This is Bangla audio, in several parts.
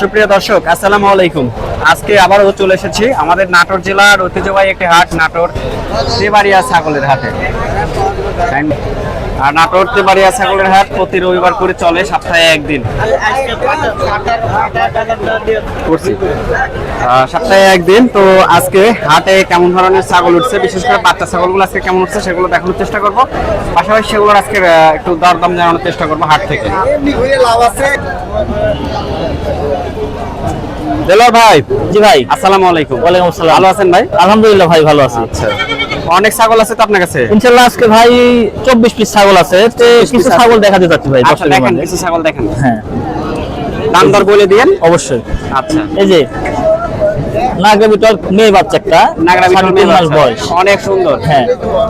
সুপ্রিয় দর্শক, আসসালামু আলাইকুম। আজকে আবারও চলে এসেছি আমাদের নাটোর জেলার ঐতিহ্যবাহী একটি হাট, নাটোর তেবাড়িয়া ছাগলের হাটে। আর নাটোর তেবাড়িয়া ছাগলের হাট প্রতি রবিবার করে চলে সপ্তাহে একদিন। করছি। সপ্তাহে একদিন তো আজকে হাটে কেমন ধরনের ছাগল উঠছে বিশেষ করে বাচ্চা ছাগলগুলো আজকে কেমন উঠছে সেগুলো দেখানোর চেষ্টা করব। পাশাপাশি সেগুলোর আজকে একটু দরদাম জানানোর চেষ্টা করব হাট থেকে। দেলোয়ার ভাই। জি ভাই। আসসালামু আলাইকুম। ওয়ালাইকুম আসসালাম। ভালো আছেন ভাই? আলহামদুলিল্লাহ ভাই ভালো আছি। আচ্ছা। অনেক ছাগল আছে তো আপনার কাছে? ইনশাল্লাহ আজকে ভাই চব্বিশ পিস ছাগল আছে। তো কিছু। ছাগল দেখাতে চাচ্ছি ভাই আচ্ছা দেখেন কিছু ছাগল দেখেন। হ্যাঁ। দাম দর বলে দিয়েন। অবশ্যই। আচ্ছা। এই যে নাগরা বিটল মেয়ে বাচ্চা একটা নাগরা বিটল মাস বাচ্চা। বয়স। অনেক সুন্দর। হ্যাঁ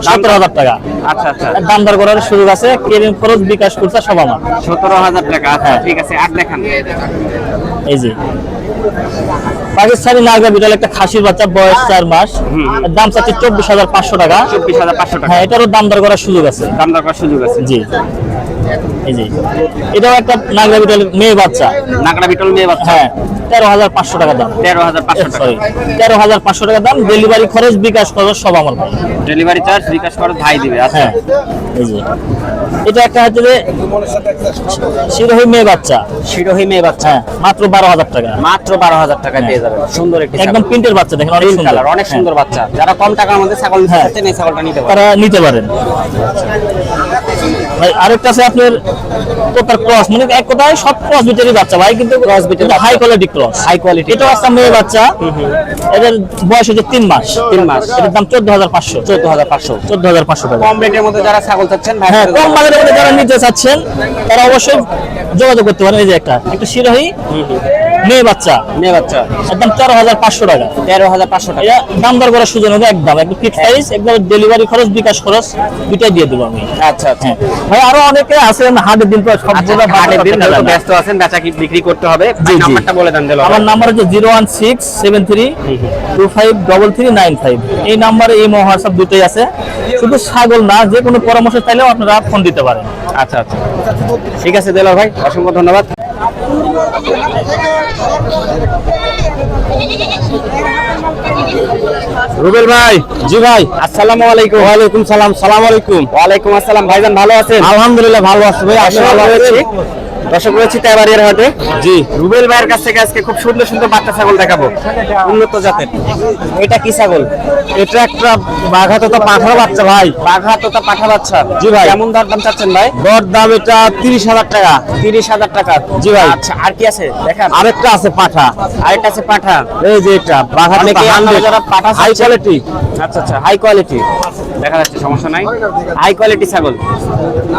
সতেরো হাজার টাকা। আচ্ছা আচ্ছা। দাম দর করার সুযোগ আছে কেরিম খরচ বিকাশ করছে সব আমার। সতেরো হাজার টাকা। আচ্ছা হ্যাঁ। ঠিক আছে আর দেখান। এই যে পাকিস্তানি নাগরা বিটল একটা খাসির বাচ্চা বয়স চার মাস। দাম চাচ্ছে চব্বিশ হাজার পাঁচশো টাকা। চব্বিশ হাজার পাঁচশো টাকা। হ্যাঁ এটারও দাম দর করার সুযোগ আছে। দাম দর করার সুযোগ আছে। জি। যে এটাও একটা নাগরা বিটল মেয়ে বাচ্চা। নাগরা বিটল মেয়ে বাচ্চা। হ্যাঁ তেরো হাজার পাঁচশো টাকা দাম। তেরো হাজার পাঁচশো সরি তেরো হাজার পাঁচশো টাকা দাম। ডেলিভারি খরচ বিকাশ খরচ সব আমার ডেলিভারি চার্জ বিকাশ করে ভাই দিবে আচ্ছা। হ্যাঁ এই যে। এটা একটা হচ্ছে যে শিরোহী মেয়ে বাচ্চা। শিরোহী মেয়ে বাচ্চা হ্যাঁ মাত্র বারো হাজার টাকা। মাত্র বারো হাজার টাকায় পেয়ে যাবেন। সুন্দর একটি একদম প্রিন্টের বাচ্চা দেখেন অনেক সুন্দর। অনেক সুন্দর হ্যাঁ, বাচ্চা। যারা কম টাকার মধ্যে ছাগল নিতে হ্যাঁ। ছাগলটা নিতে পারেন। তারা নিতে পারেন। ভাই আরেকটা আছে আপনার তোতার ক্রস? মানে এক কথায় সব ক্রস বিটেরই বাচ্চা ভাই কিন্তু ক্রস বিটের high quality cross. High quality একটা মেয়ে বাচ্চা। এদের বয়স হচ্ছে তিন মাস। তিন মাস। এটার দাম চোদ্দ হাজার পাঁচশো। চোদ্দ হাজার পাঁচশো। চোদ্দ হাজার পাঁচশো টাকা। কম রেটের মধ্যে যারা ছাগল চাচ্ছেন ভাই হ্যাঁ কম মধ্যে যারা নিতে চাচ্ছেন তারা অবশ্যই যোগাযোগ করতে পারেন। এই যে একটা একটু শিরোহী। মেয়ে বাচ্চা। মেয়ে বাচ্চা। একদম তেরো হাজার পাঁচশো টাকা। তেরো হাজার পাঁচশো টাকা। এটা দাম দর করার সুযোগ হবে একদম একদম ফিক্স প্রাইস একদম ডেলিভারি খরচ বিকাশ খরচ দুটাই দিয়ে দেবো আমি। আচ্ছা আচ্ছা। হ্যাঁ। ভাই আরও অনেকে আছেন হাটের দিন তো আচ্ছা, সবগুলো হাটের দিন। ব্যস্ত আছেন বেচা কি বিক্রি করতে হবে। নাম্বারটা বলে দেন দিল। আমার নাম্বার হচ্ছে zero one six seven three two five double three nine five. এই নাম্বারে এই হোয়াটসঅ্যাপ দুটোই আছে। শুধু ছাগল না যে কোনো পরামর্শ চাইলেও আপনারা ফোন দিতে পারেন। আচ্ছা আচ্ছা। ঠিক আছে দেলার ভাই অসংখ্য ধন্যবাদ। রুবেল ভাই জি ভাই। আসসালামু আলাইকুম। ওয়ালাইকুম সালাম সালাম আলাইকুম। ওয়ালাইকুম আসসালাম। ভাইজান ভালো আছেন? আলহামদুলিল্লাহ ভালো আছে ভাই ভালো রয়েছি দর্শক রয়েছি তেবাড়িয়ার হাটে। জি। রুবেল ভাইয়ের কাছ থেকে আজকে খুব সুন্দর সুন্দর বাচ্চা ছাগল দেখাবো। উন্নত জাতের। এটা কি ছাগল? এটা একটা বাঘা তো পাঠার বাচ্চা ভাই। বাঘা তোতা পাঠা বাচ্চা। জি ভাই। কেমন দর দাম চাচ্ছেন ভাই? দর দাম এটা তিরিশ হাজার টাকা। তিরিশ হাজার টাকা। জি ভাই। আচ্ছা আর কি আছে? দেখান। আরেকটা আছে পাঠা। আরেকটা আছে পাঠা। এই যে এটা বাঘা অনেকে যারা পাঠা হাই কোয়ালিটি আচ্ছা আচ্ছা হাই কোয়ালিটি দেখা যাচ্ছে সমস্যা নাই। হাই কোয়ালিটি ছাগল।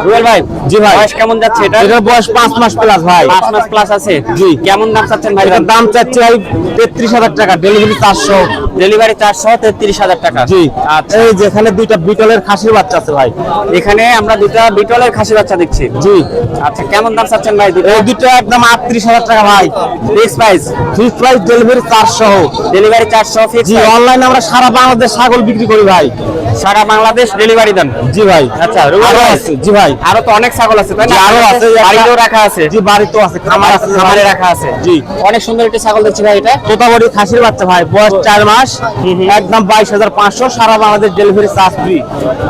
রুবেল ভাই জি ভাই। বয়স কেমন যাচ্ছে এটা? এটার বয়স পাঁচ মাস প্লাস ভাই। পাঁচ মাস প্লাস আছে? জি। কেমন দাম চাচ্ছেন ভাই? এটার দাম চাচ্ছি ভাই তেত্রিশ হাজার টাকা ডেলিভারি চারশো। ডেলিভারি চারশো তেত্রিশ হাজার টাকা। জি। আচ্ছা। এই যেখানে দুইটা বিটলের খাসির বাচ্চা আছে ভাই। এখানে আমরা দুটা বিটলের খাসি বাচ্চা দেখছি। জি। আচ্ছা কেমন দাম চাচ্ছেন ভাই এই দুটো একদম আটত্রিশ হাজার টাকা ভাই। Fix price fix price delivery চারশো। ডেলিভারি চারশো ফিক্স জি অনলাইনে আমরা সারা বাংলাদেশ ছাগল বিক্রি করি ভাই। সারা বাংলাদেশ ডেলিভারি দেন। জি ভাই। আচ্ছা, আরও আছে জি ভাই। আরও তো অনেক ছাগল আছে তাই না? আরও আছে বাড়িতেও রাখা আছে। জি বাড়িতেও আছে খামার আছে খামারে রাখা আছে। জি। অনেক সুন্দর একটা ছাগল দেখছি ভাই এটা। তোতাবড়ি খাসির বাচ্চা ভাই বয়স চার মাস একদম বাইশ হাজার পাঁচশো সারা বাংলাদেশ ডেলিভারি চার্জ ফ্রি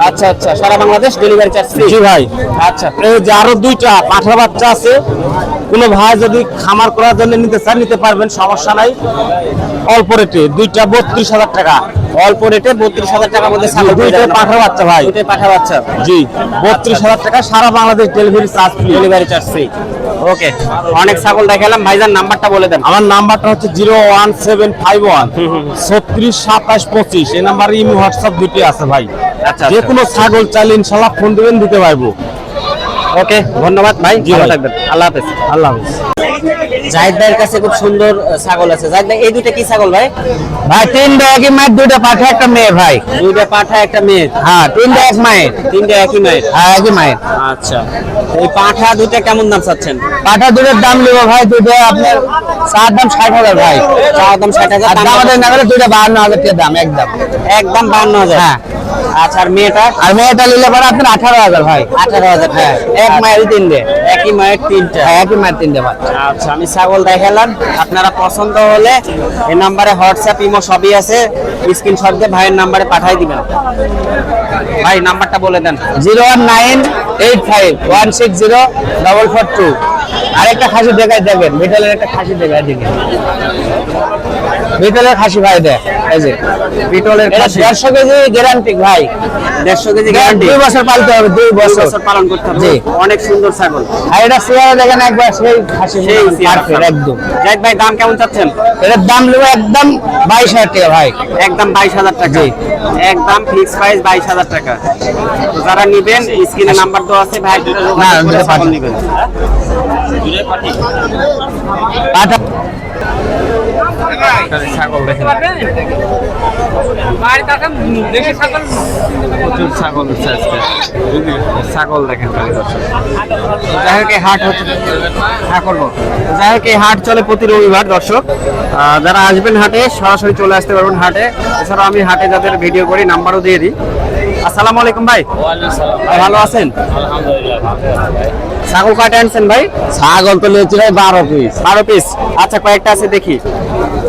আচ্ছা আচ্ছা সারা বাংলাদেশ ডেলিভারি চার্জ ফ্রি জি ভাই। আচ্ছা। এই যে আরও দুইটা পাঠা বাচ্চা আছে কোনো ভাই যদি খামার করার জন্য নিতে চান নিতে পারবেন সমস্যা নাই। অল্প রেটে দুইটা বত্রিশ হাজার টাকা। অল্প রেটে বত্রিশ হাজার টাকার মধ্যে দুইটাই যাবেন। বাচ্চা ভাই। দুইটাই পাঠা বাচ্চা। জি বত্রিশ হাজার টাকা সারা Bangladesh delivery charge free delivery charge free okay অনেক ছাগল দেখালাম। ভাইজান নাম্বারটা বলে দেন। আমার নাম্বারটা হচ্ছে zero one seven five one ছত্রিশ সাতাশ পঁচিশ। এই নাম্বারে ইমি হোয়াটসঅ্যাপ দুটি আছে ভাই। আচ্ছা, যে আচ্ছা। কোনো ছাগল চাইলে ইনশাল্লাহ ফোন দেবেন দিতে পারব। ওকে ধন্যবাদ ভাই। ভালো। থাকবেন। আল্লাহ হাফেজ। আল্লাহ হাফিজ। জাহিদ ভাইয়ের কাছে খুব সুন্দর ছাগল আছে। জাহিদ ভাই এই দুইটা কি ছাগল ভাই? ভাই একই মায়ের দুইটা পাঠা একটা মেয়ে ভাই। দুইটা পাঠা একটা মেয়ে। হ্যাঁ তিনটা এক মায়ের। তিনটা একই মায়ের? হ্যাঁ একই মায়ের। আচ্ছা। এই পাঠা দুইটা কেমন দাম চাচ্ছেন? পাঠা দুটোর দাম নেব ভাই দুটো আপনার চার দাম ষাট হাজার ভাই। চাওয়া দাম ষাট হাজার দাম আমাদের দুইটা বাহান্ন হাজার দাম একদম একদম বান্ন হাজার। হ্যাঁ। আচ্ছা আর মেয়েটা? আর মেয়েটা নিলে পরে আপনার আঠারো হাজার ভাই। আঠারো হাজার। হ্যাঁ। এক মায়ের তিনটে? একই মায়ের তিনটা? হ্যাঁ একই মায়ের তিনটে ভাই। আচ্ছা আমি ছাগল দেখালাম। আপনারা পছন্দ হলে এই নাম্বারে হোয়াটসঅ্যাপ ইমো সবই আছে। স্ক্রিনশট দিয়ে ভাইয়ের নাম্বারে পাঠিয়ে দিবেন। ভাই নাম্বারটা বলে দেন। Zero one nine eight five one six zero double four two. আরেকটা খাসি দেখাই দেখেন মিটালের একটা খাসি দেখাই দেখেন। মিটালের খাসি ভাই দেখ এই যে। বিটলের খাসি। দেড়শো কেজি গ্যারান্টি ভাই। দেড়শো কেজি গ্যারান্টি দুই বছর পালতে হবে দুই বছর। পালন করতে হবে। জি। অনেক সুন্দর ছাগল। আর এটা চেয়ারে দেখেন একবার সেই খাসি একদম। জাহিদ ভাই দাম কেমন চাচ্ছেন? এটার দাম নেব একদম বাইশ হাজার টাকা ভাই। একদম বাইশ হাজার টাকা। একদম ফিক্স প্রাইস বাইশ হাজার টাকা। যারা নিবেন স্ক্রিনে নাম্বার তো আছে ভাই। নিবেন। ছাগল দেখেন প্রচুর ছাগল উঠছে আজকে। ছাগল দেখেন যাই হোক হাট হচ্ছে হ্যাঁ করব। যাই হোক এই হাট চলে প্রতি রবিবার দর্শক। যারা আসবেন হাটে সরাসরি চলে আসতে পারবেন হাটে। এছাড়াও আমি হাটে যাদের ভিডিও করি নাম্বারও দিয়ে দিই। আসসালামু আলাইকুম ভাই। ভাই, ভালো আছেন? ছাগল কাটে আনছেন ভাই? ছাগল তো লিয়েছি ভাই বারো পিস বারো পিস আচ্ছা কয়েকটা আছে দেখি।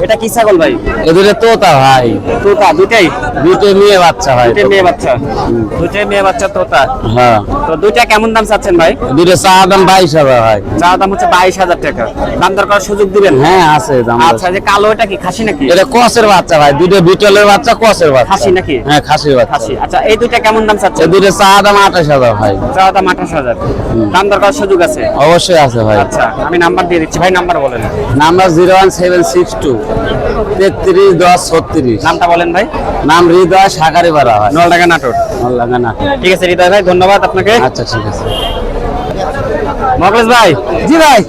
এটা কি ছাগল ভাই? এদের তোতা ভাই। তোতা দুটাই দুটো মেয়ে বাচ্চা ভাই দুটাই মেয়ে বাচ্চা। দুটাই মেয়ে বাচ্চা তোতা। হ্যাঁ। তো দুইটা কেমন দাম চাচ্ছেন ভাই? দুটো চা দাম বাইশ হাজার ভাই। যা দাম হচ্ছে বাইশ হাজার টাকা। দাম দর করার সুযোগ দিবেন? হ্যাঁ আছে দাম আচ্ছা যে কালো এটা কি খাসি নাকি? এটা কসের বাচ্চা ভাই। দুটো বিটলের বাচ্চা কসের বাচ্চা। খাসি নাকি? হ্যাঁ খাসির বাচ্চা। খাসি। আচ্ছা এই দুইটা কেমন দাম চাচ্ছেন? দুটো চা দাম আঠাশ হাজার ভাই। যা দাম আঠাশ হাজার। দাম দর সুযোগ আছে? অবশ্যই আছে ভাই। আচ্ছা আমি নাম্বার দিয়ে দিচ্ছি। ভাই নাম্বার বলেন। Number zero one seven six two তেত্রিশ দশ ছত্রিশ। নামটা বলেন ভাই। নাম হৃদয় সাকারি বাড়া হয় নলডাঙ্গা নাটোর। নলডাঙ্গা না ঠিক আছে হৃদয় ভাই ধন্যবাদ আপনাকে। আচ্ছা ঠিক আছে। মকলেশ ভাই। জি ভাই।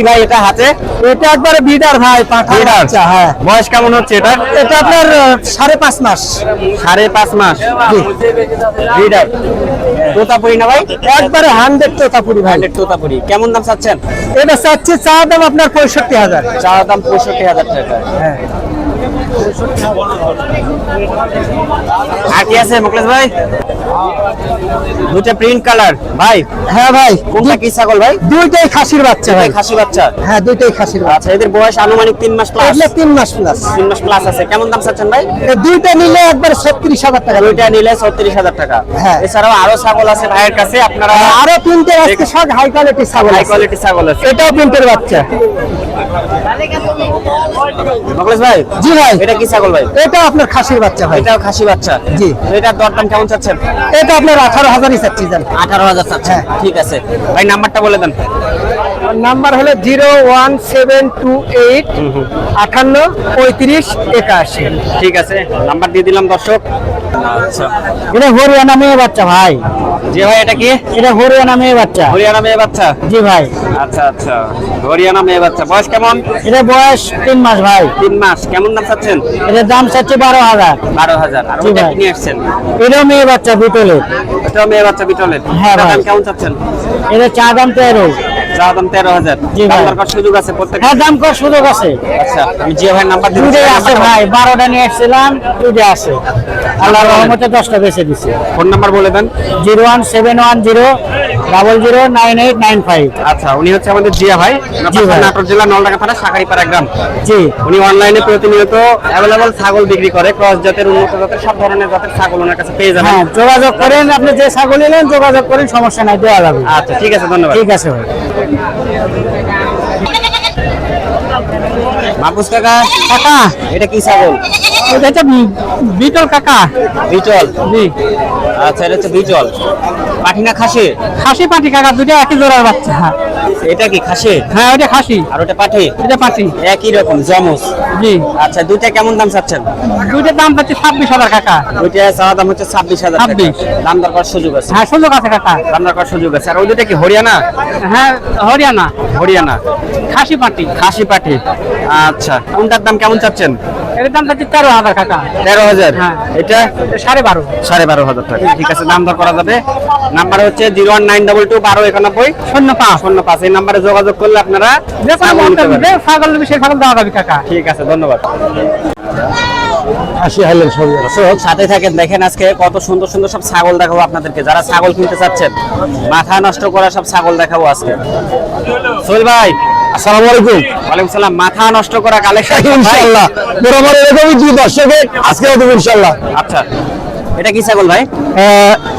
কি ভাই এটা হাতে। এটা একবারে বিডার ভাই পাঠা Breeder? হ্যাঁ। বয়স কেমন হচ্ছে এটা? এটা আপনার সাড়ে পাঁচ মাস। সাড়ে পাঁচ মাস। ব্রিডার তোতাপুরি না ভাই? একবারে হান্ড্রেড তোতাপুরি ভাই। হান্ড্রেড তোতাপুরি। কেমন দাম চাচ্ছেন? এটা চাচ্ছে চা দাম আপনার পঁয়ষট্টি হাজার। চা দাম পঁয়ষট্টি হাজার টাকা। হ্যাঁ। আর কি আছে মুকলেশ ভাই? দুটা প্রিন্ট কালার ভাই হ্যাঁ ভাই কোনটা কি ছাগল ভাই? দুইটাই খাসির বাচ্চা ভাই। খাসি বাচ্চা? হ্যাঁ দুইটাই খাসির বাচ্চা। আচ্ছা এদের বয়স আনুমানিক তিন মাস প্লাস এগুলো তিন মাস প্লাস তিন মাস প্লাস আছে। কেমন দাম চাচ্ছেন ভাই? দুইটা নিলে একবার ছত্রিশ হাজার টাকা। দুইটা নিলে ছত্রিশ হাজার টাকা। হ্যাঁ। এছাড়াও আরও ছাগল আছে ভাইয়ের কাছে আপনারা আরও তিনটে আজকে সব হাই কোয়ালিটির ছাগল হাই কোয়ালিটি ছাগল আছে। এটাও প্রিন্টের বাচ্চা। ভাই জি ভাই। এটা কি ছাগল ভাই? এটাও আপনার খাসির বাচ্চা ভাই। এটাও খাসি বাচ্চা। জি। এটার দরদাম কেমন চাচ্ছেন? এটা আপনার আঠারো হাজারই চাচ্ছি আঠারো হাজার চাচ্ছেন। হ্যাঁ। ঠিক আছে। ভাই নাম্বারটা বলে দেন। নাম্বার হলো zero one seven two eight আঠান্ন পঁয়ত্রিশ একাশি। ঠিক আছে নাম্বার দিয়ে দিলাম দর্শক। আচ্ছা। এটা হরিয়ানা মেয়ে বাচ্চা ভাই। জি ভাই এটা কি? এটা হরিয়ানা মেয়ে বাচ্চা। হরিয়ানা মেয়ে বাচ্চা? জি ভাই। আচ্ছা আচ্ছা। হরিয়ানা মেয়ে বাচ্চা। বয়স কেমন? এটা বয়স তিন মাস ভাই। তিন মাস। কেমন দাম চাচ্ছেন? এটার দাম চাচ্ছে বারো হাজার। বারো হাজার। আর ভাই। নিয়ে আসছেন? এটাও মেয়ে বাচ্চা বিটলের। এটাও মেয়ে বাচ্চা বিটলের। হ্যাঁ ভাই। দাম কেমন চাচ্ছেন? এটা চা দাম তেরো। চা দাম তেরো হাজার। জি দাম। দরকার সুযোগ আছে প্রত্যেক হ্যাঁ দাম করার সুযোগ আছে। আচ্ছা আমি জিও ভাই নাম্বার আছে ভাই বারোটা নিয়ে এসেছিলাম দুটো আছে। আল্লাহ রহমতে দশটা বেছে দিছে। ফোন নাম্বার বলে দেন। Zero one seven one zero double zero nine eight nine five আচ্ছা উনি হচ্ছে আমাদের জিয়া ভাই। জি ভাই। নাটোর জেলা নলডাঙ্গা থানা শাখারিপাড়া গ্রাম। জি। উনি অনলাইনে প্রতিনিয়ত অ্যাভেলেবল ছাগল বিক্রি করে ক্রস জাতের উন্নত জাতের সব ধরনের জাতের ছাগল ওনার কাছে পেয়ে যাবেন। হ্যাঁ যোগাযোগ করেন আপনি যে ছাগল নিলেন যোগাযোগ করেন সমস্যা নাই দেওয়া যাবে। আচ্ছা ঠিক আছে ধন্যবাদ। ঠিক আছে ভাই। মাহফুজ কাকা। কাকা এটা কি ছাগল? এটা হচ্ছে বিটল কাকা। বিটল? জি। আচ্ছা এটা হচ্ছে বিটল। পাঠি না খাসি? খাসি পাটি কাকা দুটো একই জোড়ার বাচ্চা। এটা কি খাসি? হ্যাঁ ওটা খাসি। আর ওটা পাঠি? এটা পাটি একই রকম জমস জি। আচ্ছা দুইটা কেমন দাম চাচ্ছেন? দুইটার দাম পাচ্ছি ছাব্বিশ হাজার কাকা। দুইটা চাওয়া দাম হচ্ছে ছাব্বিশ হাজার। 26 দাম দরকার সুযোগ আছে। হ্যাঁ সুযোগ আছে কাকা। দাম দরকার সুযোগ আছে। আর ওই দুইটা কি হরিয়ানা? হ্যাঁ হরিয়ানা। হরিয়ানা। খাসি পাটি। খাসি পাটি। আচ্ছা কোনটার দাম কেমন চাচ্ছেন? এটার দাম পাচ্ছি তেরো হাজার কাকা। তেরো হাজার? হ্যাঁ। এটা? সাড়ে বারো। সাড়ে বারো হাজার টাকা। ঠিক আছে দাম দর করা যাবে। নাম্বার হচ্ছে zero one nine double two বারো একানব্বই। শূন্য পাঁচ। শূন্য পাঁচ। এই নাম্বারে যোগাযোগ করলে আপনারা ছাগল দেওয়া যাবে কাকা। ঠিক আছে ধন্যবাদ। খাসি হাইল্যান্ড দর্শক সাথে থাকেন দেখেন আজকে কত সুন্দর সুন্দর সব ছাগল দেখাবো আপনাদেরকে। যারা ছাগল কিনতে চাচ্ছেন মাথা নষ্ট করা সব ছাগল দেখাবো আজকে। সোহেল ভাই আসসালামু আলাইকুম। ওয়ালাইকুম সালাম। মাথা নষ্ট করা কালেকশন ইনশাআল্লাহ। বরাবর এরকমই দুই দর্শকে আজকে হবে ইনশাআল্লাহ। আচ্ছা। এটা কি ছাগল ভাই?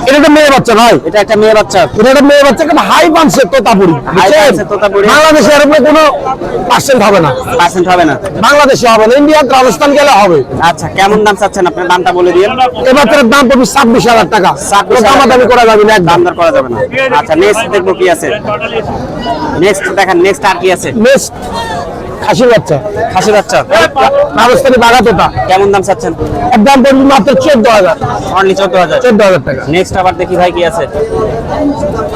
এটা একটা মেয়ে বাচ্চা ভাই। এটা একটা মেয়ে বাচ্চা। এটা একটা মেয়ে বাচ্চা একটা হাই পানছে তোতাপুরি। বাংলাদেশে এর উপরে কোনো পার্সেন্ট হবে না। পার্সেন্ট হবে না। বাংলাদেশে হবে না ইন্ডিয়া রাজস্থান গেলে হবে। আচ্ছা কেমন দাম চাচ্ছেন আপনার? দামটা বলে দিন এবার দাম পড়বে ছাব্বিশ হাজার টাকা। দামাদামি করা যাবে না দাম দর করা যাবে না। আচ্ছা নেক্সট দেখব কি আছে। নেক্সট দেখেন নেক্সট আর কি আছে? নেক্সট খাসির বাচ্চা। খাসি বাচ্চা। রাজস্থানি বাঘা তোতা। কেমন দাম চাচ্ছেন? এর দাম পড়বে মাত্র চোদ্দ হাজার। অনলি চোদ্দ হাজার। চোদ্দ হাজার টাকা। নেক্সট আবার দেখি ভাই কি আছে।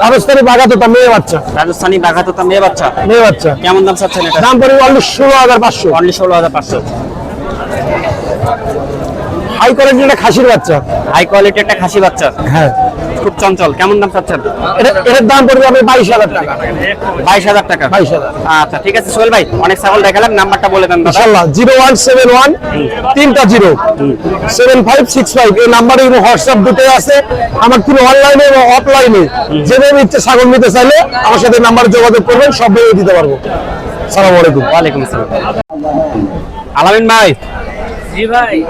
রাজস্থানি বাঘা তোতা মেয়ে বাচ্চা। রাজস্থানি বাঘাতোতা মেয়ে বাচ্চা। মেয়ে বাচ্চা। কেমন দাম চাচ্ছেন এটা? দাম পড়বে অনলি ষোলো হাজার পাঁচশো। অনলি ষোলো হাজার পাঁচশো। হাই কোয়ালিটির একটা খাসির বাচ্চা। হাই কোয়ালিটি একটা খাসি বাচ্চা। হ্যাঁ। খুব চঞ্চল। কেমন দাম চাচ্ছেন? এটা এটার দাম পড়বে আপনি বাইশ হাজার টাকা। বাইশ হাজার টাকা। বাইশ হাজার। আচ্ছা ঠিক আছে সোহেল ভাই অনেক ছাগল দেখালেন নাম্বারটা বলে দেন ইনশাল্লাহ জিরো ওয়ান সেভেন ওয়ান তিনটা zero. Seven five six five এই নাম্বারে হোয়াটসঅ্যাপ দুটোই আছে। আমার পুরো অনলাইনে এবং অফলাইনে যেভাবে ইচ্ছে ছাগল নিতে চাইলে আমার সাথে নাম্বার যোগাযোগ করবেন সব দিতে পারব। সালাম আলাইকুম। ওয়ালাইকুম আসসালাম। আলামিন ভাই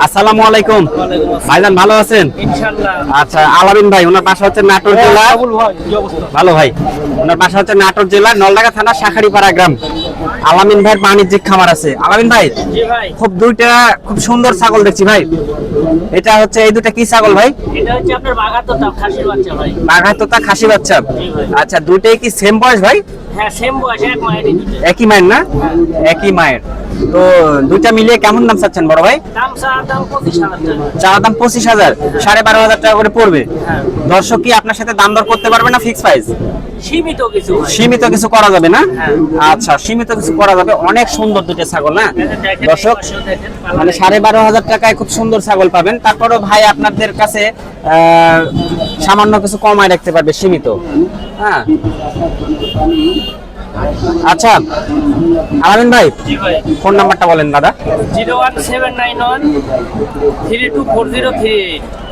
আসসালামু আলাইকুম। ভাইজান ভালো আছেন? আচ্ছা আলামিন ভাই ওনার বাসা হচ্ছে নাটোর জেলা। আবুল ভাই কি অবস্থা? ভালো ভাই। ওনার বাসা হচ্ছে নাটোর জেলা নলডাঙ্গা থানা শাখারিপাড়া গ্রাম। আলামিন ভাইয়ের বাণিজ্যিক খামার আছে। আলামিন ভাই খুব দুইটা খুব সুন্দর ছাগল দেখছি ভাই। এটা হচ্ছে এই দুটা কি ছাগল ভাই? এটা হচ্ছে আপনার বাগাতো তাপ বাচ্চা ভাই। বাঘাতোতা খাসি বাচ্চা। আচ্ছা দুইটাই কি সেম বয়স ভাই? হ্যাঁ সেম বয়স এক মায়েরই দুটো। একই মায়ের না? একই মায়ের। তো দুইটা মিলিয়ে কেমন দাম চাচ্ছেন বড় ভাই? চার দাম পঁচিশ হাজার সাড়ে বারো হাজার টাকা করে পড়বে। হ্যাঁ। দর্শক কি আপনার সাথে দাম দর করতে পারবে না ফিক্স প্রাইস সীমিত কিছু সীমিত কিছু করা যাবে না? হ্যাঁ। আচ্ছা সীমিত কিছু করা যাবে। অনেক সুন্দর দুটো ছাগল না? দর্শক মানে সাড়ে বারো হাজার টাকায় খুব সুন্দর ছাগল পাবেন। তারপরেও ভাই আপনাদের কাছে সামান্য কিছু কমায় রাখতে পারবে সীমিত। হ্যাঁ। আচ্ছা আলামিন ভাই ফোন নাম্বারটা বলেন দাদা। Zero one seven nine one three two four zero three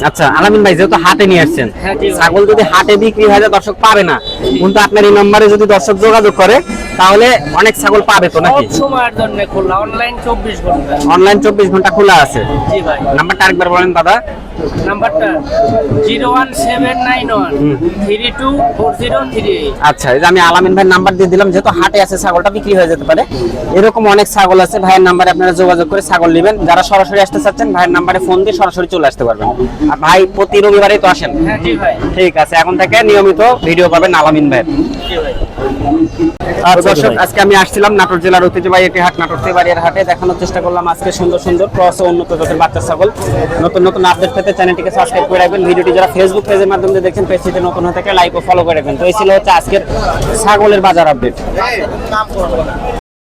আচ্ছা আলামিন ভাই যেহেতু হাটে নিয়ে আসছেন হ্যাঁ। ছাগল যদি হাটে বিক্রি হয় দর্শক পাবে না। কিন্তু আপনার এই নম্বরে যদি দর্শক যোগাযোগ করে তাহলে অনেক ছাগল পাবে তো নাকি? সব সময়ের জন্য খোলা অনলাইন চব্বিশ ঘণ্টা। অনলাইন চব্বিশ ঘণ্টা খোলা আছে। জি ভাই। নাম্বারটা আরেকবার বলেন দাদা। নাম্বারটা zero one seven nine one three two four zero three আচ্ছা এই যে আমি আলামিন ভাইয়ের নাম্বার দিয়ে দিলাম যেহেতু হাটে আছে ছাগলটা বিক্রি হয়ে যেতে পারে। এরকম অনেক ছাগল আছে ভাইয়ের নাম্বারে আপনারা যোগাযোগ করে ছাগল নেবেন। যারা সরাসরি আসতে চাচ্ছেন ভাইয়ের নাম্বারে ফোন দিয়ে সরাসরি চলে আসতে পারবেন। আর ভাই প্রতি রবিবারেই তো আসেন। হ্যাঁ ঠিক আছে এখন থেকে নিয়মিত ভিডিও পাবেন আলামিন ভাইয়ের। দর্শক আজকে আমি আসছিলাম নাটোর জেলার ঐতিহ্যবাহী একটি হাট নাটোর তেবাড়িয়ার হাটে। দেখানোর চেষ্টা করলাম আজকে সুন্দর সুন্দর ক্রস ও উন্নত জাতের বাচ্চা ছাগল। নতুন নতুন আপডেট পেতে চ্যানেলটিকে সাবস্ক্রাইব করে রাখবেন। ভিডিওটি যারা ফেসবুক পেজের মাধ্যমে দেখছেন পেজটিতে নতুন হয়ে থাকে লাইক ও ফলো করে রাখবেন। তো এই ছিল হচ্ছে আজকের ছাগলের বাজার আপডেট